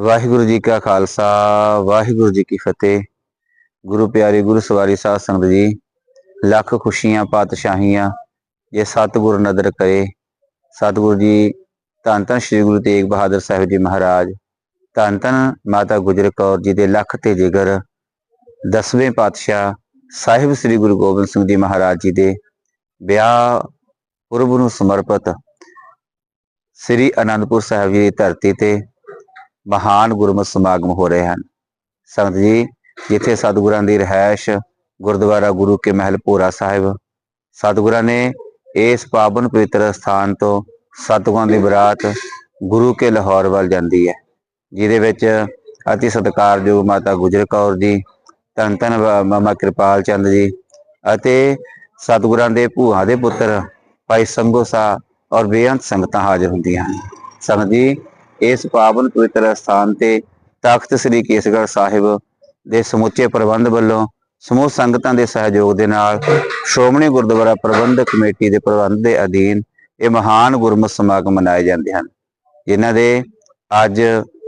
ਵਾਹਿਗੁਰੂ ਜੀ ਕਾ ਖਾਲਸਾ, ਵਾਹਿਗੁਰੂ ਜੀ ਕੀ ਫਤਿਹ। ਗੁਰੂ ਪਿਆਰੇ, ਗੁਰੂ ਸਵਾਰੀ ਸਾਧ ਸੰਗਤ ਜੀ, ਲੱਖ ਖੁਸ਼ੀਆਂ, ਪਾਤਸ਼ਾਹੀਆਂ, ਜੇ ਸਤਿਗੁਰ ਨਦਰ ਕਰੇ। ਸਤਿਗੁਰੂ ਜੀ, ਧੰਨ ਧੰਨ ਸ੍ਰੀ ਗੁਰੂ ਤੇਗ ਬਹਾਦਰ ਸਾਹਿਬ ਜੀ ਮਹਾਰਾਜ, ਧੰਨ ਧੰਨ ਮਾਤਾ ਗੁਜਰ ਕੌਰ ਜੀ ਦੇ ਲੱਖ ਤੇ ਜਿਗਰ, ਦਸਵੇਂ ਪਾਤਸ਼ਾਹ ਸਾਹਿਬ ਸ੍ਰੀ ਗੁਰੂ ਗੋਬਿੰਦ ਸਿੰਘ ਜੀ ਮਹਾਰਾਜ ਜੀ ਦੇ ਵਿਆਹ ਪੁਰਬ ਨੂੰ ਸਮਰਪਿਤ ਸ੍ਰੀ ਅਨੰਦਪੁਰ ਸਾਹਿਬ ਜੀ ਦੀ ਧਰਤੀ ਤੇ ਮਹਾਨ ਗੁਰਮਤ ਸਮਾਗਮ ਹੋ ਰਹੇ ਹਨ। ਸੰਗਤ ਜੀ, ਜਿੱਥੇ ਸਤਿਗੁਰਾਂ ਦੀ ਰਹਿائش ਗੁਰਦੁਆਰਾ ਗੁਰੂ ਕੇ ਮਹਿਲ ਪੂਰਾ ਸਾਹਿਬ, ਸਤਿਗੁਰਾਂ ਨੇ ਇਸ ਪਾਵਨ ਪਵਿੱਤਰ ਸਥਾਨ ਤੋਂ ਸਤਿਗੁਰਾਂ ਦੀ ਬਰਾਤ ਗੁਰੂ ਕੇ ਲਾਹੌਰ ਵੱਲ ਜਾਂਦੀ ਹੈ, ਜਿਹਦੇ ਵਿੱਚ ਅਤੀ ਸਤਿਕਾਰਯੋਗ ਮਾਤਾ ਗੁਜਰ ਕੌਰ ਜੀ ਤਨ ਤਨ ਮਾਮਾ ਕਿਰਪਾਲ ਚੰਦ ਜੀ ਅਤੇ ਸਤਿਗੁਰਾਂ ਦੇ ਭੂਆ ਦੇ ਪੁੱਤਰ ਭਾਈ ਸੰਗੋਸਾ ਔਰ ਬੇਅੰਤ ਸੰਗਤਾਂ ਹਾਜ਼ਰ ਹੁੰਦੀਆਂ ਹਨ। ਸੰਗਤ ਜੀ ਇਸ ਪਾਵਨ ਪਵਿੱਤਰ ਸਥਾਨ ਤੇ ਤਖਤ ਸ੍ਰੀ ਕੇਸਗੜ੍ਹ ਸਾਹਿਬ ਦੇ ਸਮੁੱਚੇ ਪ੍ਰਬੰਧ ਵੱਲੋਂ ਸਮੂਹ ਸੰਗਤਾਂ ਦੇ ਸਹਿਯੋਗ ਦੇ ਨਾਲ ਸ਼੍ਰੋਮਣੀ ਗੁਰਦੁਆਰਾ ਪ੍ਰਬੰਧਕ ਕਮੇਟੀ ਦੇ ਪ੍ਰਬੰਧ ਦੇ ਅਧੀਨ ਇਹ ਮਹਾਨ ਗੁਰਮਤਿ ਸਮਾਗਮ ਮਨਾਏ ਜਾਂਦੇ ਹਨ, ਜਿਨ੍ਹਾਂ ਦੇ ਅੱਜ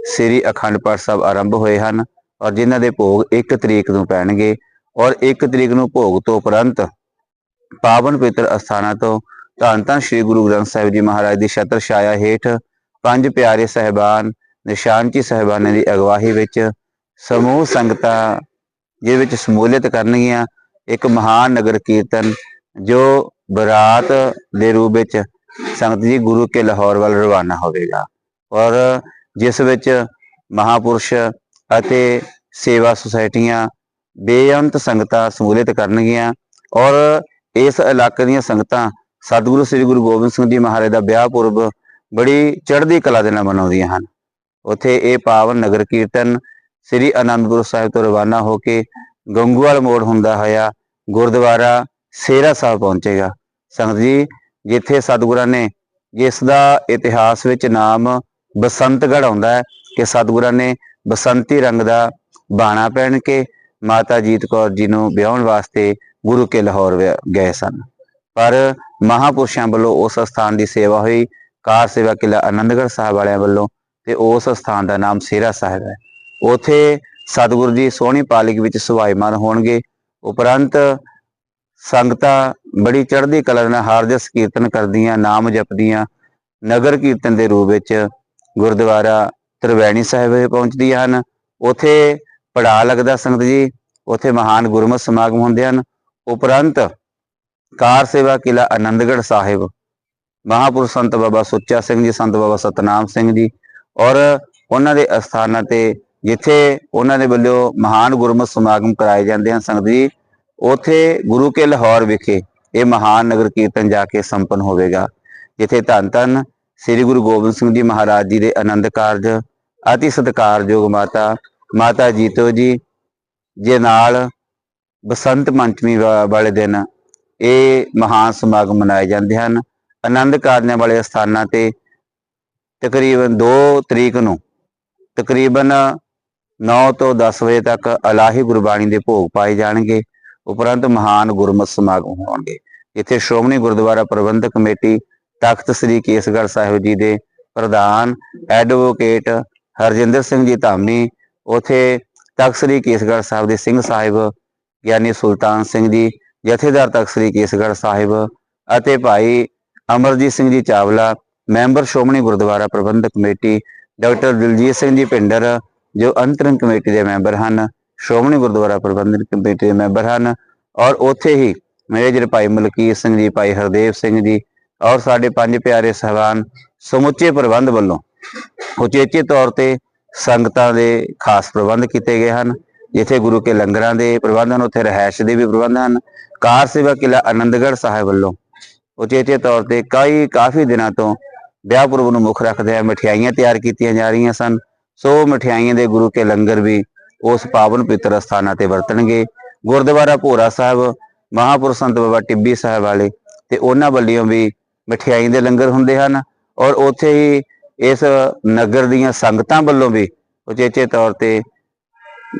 ਸ੍ਰੀ ਅਖੰਡ ਪਾਠ ਸਾਹਿਬ ਆਰੰਭ ਹੋਏ ਹਨ ਔਰ ਜਿਨ੍ਹਾਂ ਦੇ ਭੋਗ 1 ਤਰੀਕ ਨੂੰ ਪੈਣਗੇ ਔਰ 1 ਤਰੀਕ ਨੂੰ ਭੋਗ ਤੋਂ ਉਪਰੰਤ ਪਾਵਨ ਪਵਿੱਤਰ ਅਸਥਾਨਾਂ ਤੋਂ ਧੰਨ ਧੰਨ ਸ੍ਰੀ ਗੁਰੂ ਗ੍ਰੰਥ ਸਾਹਿਬ ਜੀ ਮਹਾਰਾਜ ਦੀ ਛਤਰ ਛਾਇਆ ਹੇਠ ਪੰਜ ਪਿਆਰੇ ਸਹਿਬਾਨ, ਨਿਸ਼ਾਨਚੀ ਸਹਿਬਾਨਾਂ ਦੀ ਅਗਵਾਹੀ ਵਿੱਚ ਸਮੂਹ ਸੰਗਤਾਂ ਜਿਹਦੇ ਵਿੱਚ ਸਮੂਲੀਅਤ ਕਰਨਗੀਆਂ। ਇੱਕ ਮਹਾਨ ਨਗਰ ਕੀਰਤਨ ਜੋ ਬਰਾਤ ਦੇ ਰੂਪ ਵਿੱਚ ਸੰਗਤ ਜੀ ਗੁਰੂ ਕੇ ਲਾਹੌਰ ਵੱਲ ਰਵਾਨਾ ਹੋਵੇਗਾ ਔਰ ਜਿਸ ਵਿੱਚ ਮਹਾਪੁਰਸ਼ ਅਤੇ ਸੇਵਾ ਸੁਸਾਇਟੀਆਂ ਬੇਅੰਤ ਸੰਗਤਾਂ ਸਮੂਲੀਅਤ ਕਰਨਗੀਆਂ ਔਰ ਇਸ ਇਲਾਕੇ ਦੀਆਂ ਸੰਗਤਾਂ ਸਤਿਗੁਰੂ ਸ੍ਰੀ ਗੁਰੂ ਗੋਬਿੰਦ ਸਿੰਘ ਜੀ ਮਹਾਰਾਜ ਦਾ ਵਿਆਹ ਪੁਰਬ ਬੜੀ ਚੜ੍ਹਦੀ ਕਲਾ ਦੇ ਨਾਲ ਮਨਾਉਂਦੀਆਂ ਹਨ। ਉੱਥੇ ਇਹ ਪਾਵਨ ਨਗਰ ਕੀਰਤਨ ਸ੍ਰੀ ਅਨੰਦਪੁਰ ਸਾਹਿਬ ਤੋਂ ਰਵਾਨਾ ਹੋ ਕੇ ਗੰਗੂਵਾਲ ਮੋੜ ਹੁੰਦਾ ਹੋਇਆ ਗੁਰਦੁਆਰਾ ਸੇਰਾ ਸਾਹਿਬ ਪਹੁੰਚੇਗਾ। ਸੰਗਤ ਜੀ, ਜਿੱਥੇ ਸਤਿਗੁਰਾਂ ਨੇ ਜਿਸ ਦਾ ਇਤਿਹਾਸ ਵਿੱਚ ਨਾਮ ਬਸੰਤਗੜ ਆਉਂਦਾ ਹੈ, ਕਿ ਸਤਿਗੁਰਾਂ ਨੇ ਬਸੰਤੀ ਰੰਗ ਦਾ ਬਾਣਾ ਪਹਿਨ ਕੇ ਮਾਤਾ ਜੀਤ ਕੌਰ ਜੀ ਨੂੰ ਵਿਆਹਣ ਵਾਸਤੇ ਗੁਰੂ ਕੇ ਲਾਹੌਰ ਵਿ- ਗਏ ਸਨ। ਪਰ ਮਹਾਪੁਰਸ਼ਾਂ ਵੱਲੋਂ ਉਸ ਸਥਾਨ ਦੀ ਸੇਵਾ ਹੋਈ। ਕਾਰ ਸੇਵਾ ਕਿਲਾ ਆਨੰਦਗੜ੍ਹ ਸਾਹਿਬ ਵਾਲਿਆਂ ਵੱਲੋਂ ਤੇ ਉਸ ਸਥਾਨ ਦਾ ਨਾਮ ਸੇਰਾ ਸਾਹਿਬ ਹੈ। ਉਥੇ ਸਤਿਗੁਰੂ ਜੀ ਸੋਹਣੀ ਪਾਲਿਕ ਵਿੱਚ ਸੁਭਾਈਮਾਨ ਹੋਣਗੇ। ਉਪਰੰਤ ਸੰਗਤਾਂ ਬੜੀ ਚੜ੍ਹਦੀ ਕਲਾ ਨਾਲ ਹਾਰਜਸ ਕੀਰਤਨ ਕਰਦੀਆਂ, ਨਾਮ ਜਪਦੀਆਂ, ਨਗਰ ਕੀਰਤਨ ਦੇ ਰੂਪ ਵਿੱਚ ਗੁਰਦੁਆਰਾ ਤ੍ਰਿਵੈਣੀ ਸਾਹਿਬ ਪਹੁੰਚਦੀਆਂ ਹਨ। ਉਥੇ ਪੜਾ ਲੱਗਦਾ ਸੰਗਤ ਜੀ, ਉਥੇ ਮਹਾਨ ਗੁਰਮਤਿ ਸਮਾਗਮ ਹੁੰਦੇ ਹਨ। ਉਪਰੰਤ ਕਾਰ ਸੇਵਾ ਕਿਲਾ ਆਨੰਦਗੜ੍ਹ ਸਾਹਿਬ ਮਹਾਪੁਰਸ਼ ਸੰਤ ਬਾਬਾ ਸੁੱਚਾ ਸਿੰਘ ਜੀ, ਸੰਤ ਬਾਬਾ ਸਤਨਾਮ ਸਿੰਘ ਜੀ ਔਰ ਉਹਨਾਂ ਦੇ ਅਸਥਾਨਾਂ ਤੇ ਜਿੱਥੇ ਉਹਨਾਂ ਦੇ ਵੱਲੋਂ ਮਹਾਨ ਗੁਰਮਤਿ ਸਮਾਗਮ ਕਰਾਏ ਜਾਂਦੇ ਹਨ, ਸੰਗਤ ਜੀ, ਉਥੇ ਗੁਰੂ ਕੇ ਲਾਹੌਰ ਵਿਖੇ ਇਹ ਮਹਾਨ ਨਗਰ ਕੀਰਤਨ ਜਾ ਕੇ ਸੰਪੰਨ ਹੋਵੇਗਾ, ਜਿੱਥੇ ਧੰਨ ਧੰਨ ਸ੍ਰੀ ਗੁਰੂ ਗੋਬਿੰਦ ਸਿੰਘ ਜੀ ਮਹਾਰਾਜ ਜੀ ਦੇ ਆਨੰਦ ਕਾਰਜ, ਅਤੀ ਸਤਿਕਾਰਯੋਗ ਮਾਤਾ ਮਾਤਾ ਜੀਤੋ ਜੀ ਜੇ ਨਾਲ ਬਸੰਤ ਪੰਚਮੀ ਵਾਲੇ ਦਿਨ ਇਹ ਮਹਾਨ ਸਮਾਗਮ ਮਨਾਏ ਜਾਂਦੇ ਹਨ। ਆਨੰਦ ਕਾਰਜਾਂ ਵਾਲੇ ਸਥਾਨਾਂ ਤੇ ਤਕਰੀਬਨ 2 ਤਰੀਕ ਨੂੰ ਤਕਰੀਬਨ 9 ਤੋਂ 10 ਵਜੇ ਤੱਕ ਅਲਾਹੀ ਗੁਰਬਾਣੀ ਦੇ ਭੋਗ ਪਾਏ ਜਾਣਗੇ। ਉਪਰੰਤ ਮਹਾਨ ਗੁਰਮਤਿ ਸਮਾਗਮ ਹੋਣਗੇ। ਇੱਥੇ ਸ਼੍ਰੋਮਣੀ ਗੁਰਦੁਆਰਾ ਪ੍ਰਬੰਧਕ ਕਮੇਟੀ ਤਖਤ ਸ੍ਰੀ ਕੇਸਗੜ੍ਹ ਸਾਹਿਬ ਜੀ ਦੇ ਪ੍ਰਧਾਨ, ਐਡਵੋਕੇਟ ਹਰਜਿੰਦਰ ਸਿੰਘ ਜੀ ਧਾਮੀ, ਉਥੇ ਤਖਤ ਸ੍ਰੀ ਕੇਸਗੜ੍ਹ ਸਾਹਿਬ ਦੇ ਸਿੰਘ ਸਾਹਿਬ, ਗਿਆਨੀ ਸੁਲਤਾਨ ਸਿੰਘ ਜੀ, ਜਥੇਦਾਰ ਤਖਤ ਸ੍ਰੀ ਕੇਸਗੜ੍ਹ ਸਾਹਿਬ ਅਤੇ ਭਾਈ Amarjeet Singh ji Chawla, member Shiromani Gurdwara Prabandhak committee, doctor Diljit Singh ji Bhinder ਜੋ ਅੰਤਰੰਗ ਕਮੇਟੀ ਦੇ ਮੈਂਬਰ ਹਨ ਸ਼ੋਮਣੀ ਗੁਰਦੁਆਰਾ ਪ੍ਰਬੰਧਕ ਕਮੇਟੀ ਦੇ ਮੈਂਬਰ ਹਨ, ਔਰ ਉੱਥੇ ਹੀ ਮੇਰੇ ਜਿਹੜੇ ਭਾਈ ਮਲਕੀਤ ਸਿੰਘ ਜੀ, ਭਾਈ ਹਰਦੇਵ ਸਿੰਘ ਜੀ, ਔਰ ਸਾਡੇ ਪੰਜ ਪਿਆਰੇ ਸਹਿਬਾਨ ਸਮੁੱਚੇ ਪ੍ਰਬੰਧ ਵੱਲੋਂ ਉਚੇਚੇ ਤੌਰ ਤੇ ਸੰਗਤਾਂ ਦੇ ਖਾਸ ਪ੍ਰਬੰਧ ਕੀਤੇ ਗਏ ਹਨ, ਜਿੱਥੇ ਗੁਰੂ ਕੇ ਲੰਗਰਾਂ ਦੇ ਪ੍ਰਬੰਧ ਹਨ, ਉੱਥੇ ਰਹਿائش ਦੇ ਵੀ ਪ੍ਰਬੰਧ ਹਨ, ਕਾਰ ਸੇਵਾ ਕਿਲਾ ਆਨੰਦਗੜ੍ਹ ਸਾਹਿਬ ਵੱਲੋਂ ਉਚੇਚੇ ਤੌਰ ਤੇ ਕਈ ਕਾਫੀ ਦਿਨਾਂ ਤੋਂ ਵਿਆਹ ਪੁਰਬ ਨੂੰ ਮੁੱਖ ਰੱਖਦੇ ਆ ਮਠਿਆਈਆਂ ਤਿਆਰ ਕੀਤੀਆਂ ਜਾ ਰਹੀਆਂ ਸਨ। ਸੋ ਮਠਿਆਈਆਂ ਦੇ ਗੁਰੂ ਕੇ ਲੰਗਰ ਵੀ ਉਸ ਪਾਵਨ ਪਵਿੱਤਰ ਸਥਾਨਾਂ ਤੇ ਵਰਤਣਗੇ। ਗੁਰਦੁਆਰਾ ਭੋਰਾ ਸਾਹਿਬ ਮਹਾਪੁਰਸ਼ ਸੰਤ ਬਾਬਾ ਟਿੱਬੀ ਸਾਹਿਬ ਵਾਲੇ ਤੇ ਉਹਨਾਂ ਵੱਲੋਂ ਵੀ ਮਠਿਆਈ ਦੇ ਲੰਗਰ ਹੁੰਦੇ ਹਨ ਔਰ ਉੱਥੇ ਹੀ ਇਸ ਨਗਰ ਦੀਆਂ ਸੰਗਤਾਂ ਵੱਲੋਂ ਵੀ ਉਚੇਚੇ ਤੌਰ ਤੇ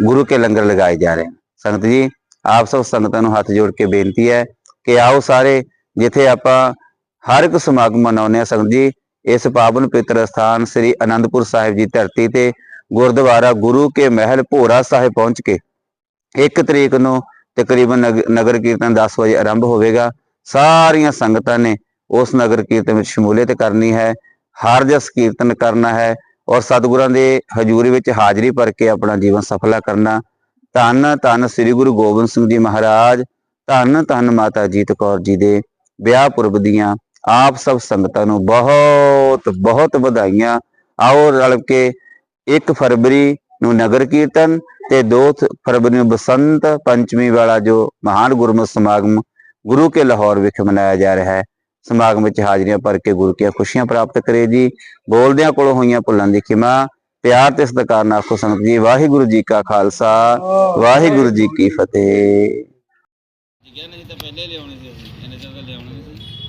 ਗੁਰੂ ਕੇ ਲੰਗਰ ਲਗਾਏ ਜਾ ਰਹੇ ਹਨ। ਸੰਗਤ ਜੀ, ਆਪ ਸਭ ਸੰਗਤਾਂ ਨੂੰ ਹੱਥ ਜੋੜ ਕੇ ਬੇਨਤੀ ਹੈ ਕਿ ਆਓ ਸਾਰੇ ਜਿੱਥੇ ਆਪਾਂ ਹਰ ਇੱਕ ਸਮਾਗਮ ਮਨਾਉਂਦੇ ਹਾਂ ਸੰਗਤ ਜੀ, ਇਸ ਪਾਵਨ ਪਵਿੱਤਰ ਸਥਾਨ ਸ੍ਰੀ ਅਨੰਦਪੁਰ ਸਾਹਿਬ ਜੀ ਧਰਤੀ ਤੇ ਗੁਰਦੁਆਰਾ ਗੁਰੂ ਕੇ ਮਹਿਲ ਭੋਰਾ ਸਾਹਿਬ ਪਹੁੰਚ ਕੇ 1 ਤਰੀਕ ਨੂੰ ਤਕਰੀਬਨ ਨਗ- ਨਗਰ ਕੀਰਤਨ 10 ਵਜੇ ਆਰੰਭ ਹੋਵੇਗਾ। ਸਾਰੀਆਂ ਸੰਗਤਾਂ ਨੇ ਉਸ ਨਗਰ ਕੀਰਤਨ ਵਿੱਚ ਸ਼ਮੂਲੀਅਤ ਕਰਨੀ ਹੈ, ਹਰ ਜਸ ਕੀਰਤਨ ਕਰਨਾ ਹੈ ਔਰ ਸਤਿਗੁਰਾਂ ਦੇ ਹਜ਼ੂਰੀ ਵਿੱਚ ਹਾਜ਼ਰੀ ਭਰ ਕੇ ਆਪਣਾ ਜੀਵਨ ਸਫਲਾ ਕਰਨਾ। ਧੰਨ ਧੰਨ ਸ੍ਰੀ ਗੁਰੂ ਗੋਬਿੰਦ ਸਿੰਘ ਜੀ ਮਹਾਰਾਜ ਧੰਨ ਧੰਨ ਮਾਤਾ ਜੀਤ ਕੌਰ ਜੀ ਦੇ ਵਿਆਹ ਪੁਰਬ ਦੀਆਂ ਆਪ ਸਭ ਸੰਗਤਾਂ ਨੂੰ ਬਹੁਤ ਬਹੁਤ ਵਧਾਈਆਂ। ਆਓ ਰਲ ਕੇ 1 ਫਰਵਰੀ ਨੂੰ ਨਗਰ ਕੀਰਤਨ ਤੇ 2 ਫਰਵਰੀ ਨੂੰ ਬਸੰਤ ਪੰਚਮੀ ਵਾਲਾ ਜੋ ਮਹਾਨ ਗੁਰਮਤਿ ਸਮਾਗਮ ਗੁਰੂ ਕੇ ਲਾਹੌਰ ਵਿਖੇ ਮਨਾਇਆ ਜਾ ਰਿਹਾ ਹੈ। ਸਮਾਗਮ ਵਿੱਚ ਹਾਜ਼ਰੀਆਂ ਭਰ ਕੇ ਗੁਰੂ ਕੀਆਂ ਖੁਸ਼ੀਆਂ ਪ੍ਰਾਪਤ ਕਰੇ ਜੀ। ਬੋਲਦਿਆਂ ਕੋਲੋਂ ਹੋਈਆਂ ਭੁੱਲਾਂ ਦੀ ਖਿਮਾ। ਪਿਆਰ ਤੇ ਸਤਿਕਾਰ ਨਾਲ ਆਖੋ ਸੰਗਤ ਜੀ, ਵਾਹਿਗੁਰੂ ਜੀ ਕਾ ਖਾਲਸਾ, ਵਾਹਿਗੁਰੂ ਜੀ ਕੀ ਫਤਿਹ। ਗਿਆ ਨਹੀਂ ਤਾਂ ਪਹਿਲੇ ਲਿਆਉਣੀ ਸੀ ਅਸੀਂ ਇਹਨੇ ਚਿਰ ਤਾਂ ਲਿਆਉਣੀ ਨਹੀਂ